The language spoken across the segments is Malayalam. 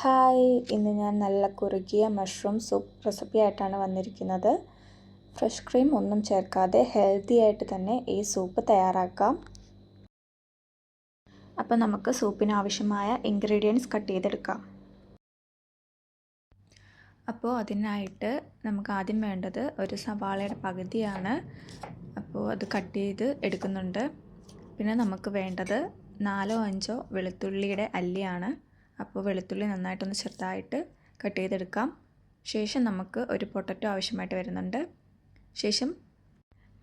ഹായ് ഇന്ന് ഞാൻ നല്ല കുറുകിയ മഷ്റൂം സൂപ്പ് റെസിപ്പി ആയിട്ടാണ് വന്നിരിക്കുന്നത്. ഫ്രഷ് ക്രീം ഒന്നും ചേർക്കാതെ ഹെൽത്തി ആയിട്ട് തന്നെ ഈ സൂപ്പ് തയ്യാറാക്കാം. അപ്പോൾ നമുക്ക് സൂപ്പിന് ആവശ്യമായ ഇൻഗ്രീഡിയൻസ് കട്ട് ചെയ്തെടുക്കാം. അപ്പോൾ അതിനായിട്ട് നമുക്ക് ആദ്യം വേണ്ടത് ഒരു സവാളയുടെ പകുതിയാണ്. അപ്പോൾ അത് കട്ട് ചെയ്ത് എടുക്കുന്നുണ്ട്. പിന്നെ നമുക്ക് വേണ്ടത് നാലോ അഞ്ചോ വെളുത്തുള്ളിയുടെ അല്ലിയാണ്. അപ്പോൾ വെളുത്തുള്ളി നന്നായിട്ടൊന്ന് ചെറുതായിട്ട് കട്ട് ചെയ്തെടുക്കാം. ശേഷം നമുക്ക് ഒരു പൊട്ടറ്റോ ആവശ്യമായിട്ട് വരുന്നുണ്ട്. ശേഷം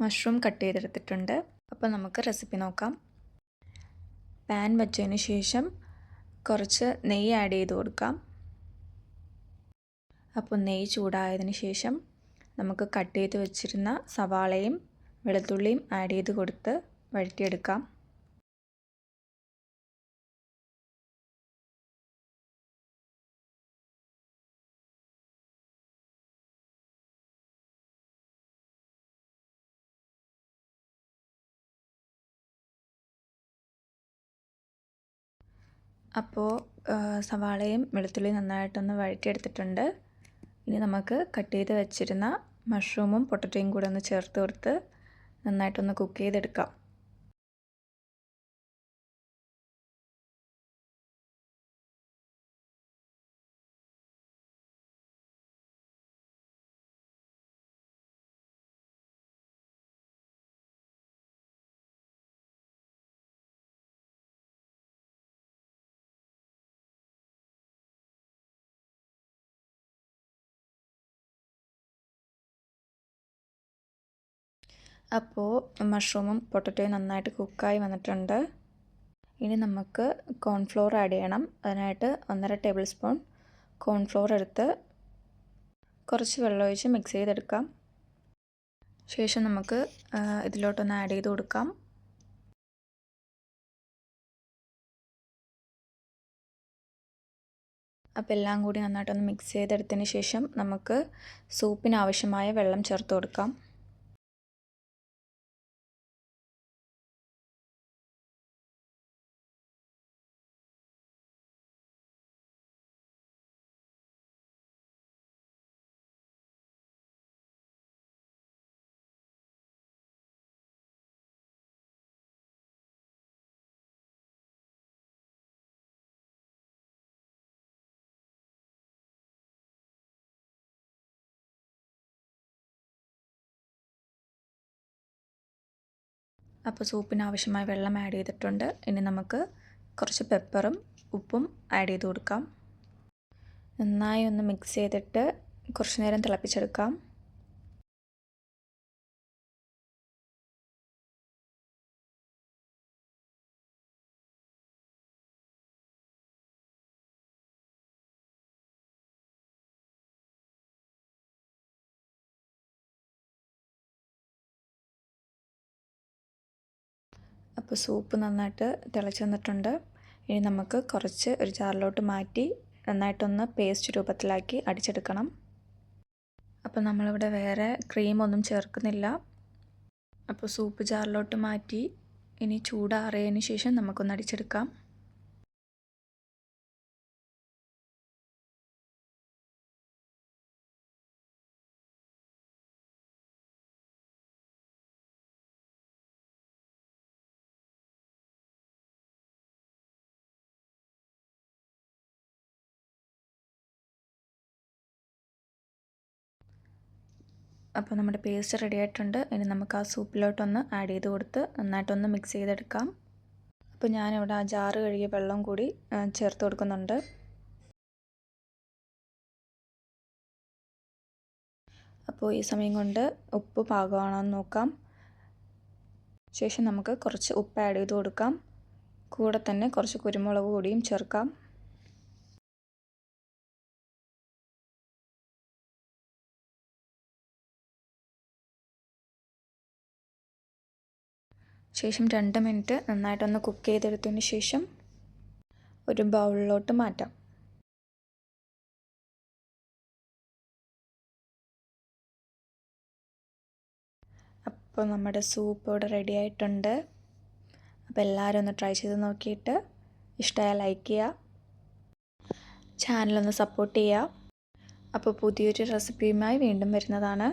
മഷ്റൂം കട്ട് ചെയ്തെടുത്തിട്ടുണ്ട്. അപ്പോൾ നമുക്ക് റെസിപ്പി നോക്കാം. പാൻ വെച്ചതിന് ശേഷം കുറച്ച് നെയ്യ് ആഡ് ചെയ്ത് കൊടുക്കാം. അപ്പോൾ നെയ്യ് ചൂടായതിന് ശേഷം നമുക്ക് കട്ട് ചെയ്ത് വെച്ചിരുന്ന സവാളയും വെളുത്തുള്ളിയും ആഡ് ചെയ്ത് കൊടുത്ത് വഴറ്റിയെടുക്കാം. അപ്പോൾ സവാളയും വെളുത്തുള്ളിയും നന്നായിട്ടൊന്ന് വഴറ്റിയെടുത്തിട്ടുണ്ട്. ഇനി നമുക്ക് കട്ട് ചെയ്ത് വെച്ചിരുന്ന മഷ്റൂമും പൊട്ടറ്റോയും കൂടെ ഒന്ന് ചേർത്ത് കൊടുത്ത് നന്നായിട്ടൊന്ന് കുക്ക് ചെയ്തെടുക്കാം. അപ്പോൾ മഷ്റൂമും പൊട്ടറ്റോയും നന്നായിട്ട് കുക്കായി വന്നിട്ടുണ്ട്. ഇനി നമുക്ക് കോൺഫ്ലോർ ആഡ് ചെയ്യണം. അതിനായിട്ട് ഒന്നര ടേബിൾ സ്പൂൺ കോൺഫ്ലോർ എടുത്ത് കുറച്ച് വെള്ളമൊഴിച്ച് മിക്സ് ചെയ്തെടുക്കാം. ശേഷം നമുക്ക് ഇതിലോട്ടൊന്ന് ആഡ് ചെയ്ത് കൊടുക്കാം. അപ്പോൾ എല്ലാം കൂടി നന്നായിട്ടൊന്ന് മിക്സ് ചെയ്തെടുത്തതിന് ശേഷം നമുക്ക് സൂപ്പിന് ആവശ്യമായ വെള്ളം ചേർത്ത് കൊടുക്കാം. അപ്പോൾ സൂപ്പിന് ആവശ്യമായ വെള്ളം ആഡ് ചെയ്തിട്ടുണ്ട്. ഇനി നമുക്ക് കുറച്ച് പെപ്പറും ഉപ്പും ആഡ് ചെയ്ത് കൊടുക്കാം. നന്നായി ഒന്ന് മിക്സ് ചെയ്തിട്ട് കുറച്ച് നേരം തിളപ്പിച്ചെടുക്കാം. അപ്പോൾ സൂപ്പ് നന്നായിട്ട് തിളച്ച് വന്നിട്ടുണ്ട്. ഇനി നമുക്ക് കുറച്ച് ഒരു ജാറിലോട്ട് മാറ്റി നന്നായിട്ടൊന്ന് പേസ്റ്റ് രൂപത്തിലാക്കി അടിച്ചെടുക്കണം. അപ്പോൾ നമ്മളിവിടെ വേറെ ക്രീമൊന്നും ചേർക്കുന്നില്ല. അപ്പോൾ സൂപ്പ് ജാറിലോട്ട് മാറ്റി ഇനി ചൂടാറിയതിന് ശേഷം നമുക്കൊന്ന് അടിച്ചെടുക്കാം. അപ്പോൾ നമ്മുടെ പേസ്റ്റ് റെഡി ആയിട്ടുണ്ട്. ഇനി നമുക്ക് ആ സൂപ്പിലോട്ടൊന്ന് ആഡ് ചെയ്ത് കൊടുത്ത് നന്നായിട്ടൊന്ന് മിക്സ് ചെയ്തെടുക്കാം. അപ്പോൾ ഞാനിവിടെ ആ ജാറ് കഴുകിയ വെള്ളം കൂടി ചേർത്ത് കൊടുക്കുന്നുണ്ട്. അപ്പോൾ ഈ സമയം കൊണ്ട് ഉപ്പ് പാകമാണോ എന്ന് നോക്കാം. ശേഷം നമുക്ക് കുറച്ച് ഉപ്പ് ആഡ് ചെയ്ത് കൊടുക്കാം. കൂടെ തന്നെ കുറച്ച് കുരുമുളക് കൂടിയും ചേർക്കാം. ശേഷം രണ്ട് മിനിറ്റ് നന്നായിട്ടൊന്ന് കുക്ക് ചെയ്തെടുത്തതിന് ശേഷം ഒരു ബൗളിലോട്ട് മാറ്റാം. അപ്പോൾ നമ്മുടെ സൂപ്പ് ഇവിടെ റെഡി ആയിട്ടുണ്ട്. അപ്പോൾ എല്ലാവരും ഒന്ന് ട്രൈ ചെയ്ത് നോക്കിയിട്ട് ഇഷ്ടമായാൽ ലൈക്ക് ചെയ്യുക ചാനലൊന്ന് സപ്പോർട്ട് ചെയ്യുക അപ്പോൾ പുതിയൊരു റെസിപ്പിയുമായി വീണ്ടും വരുന്നതാണ്.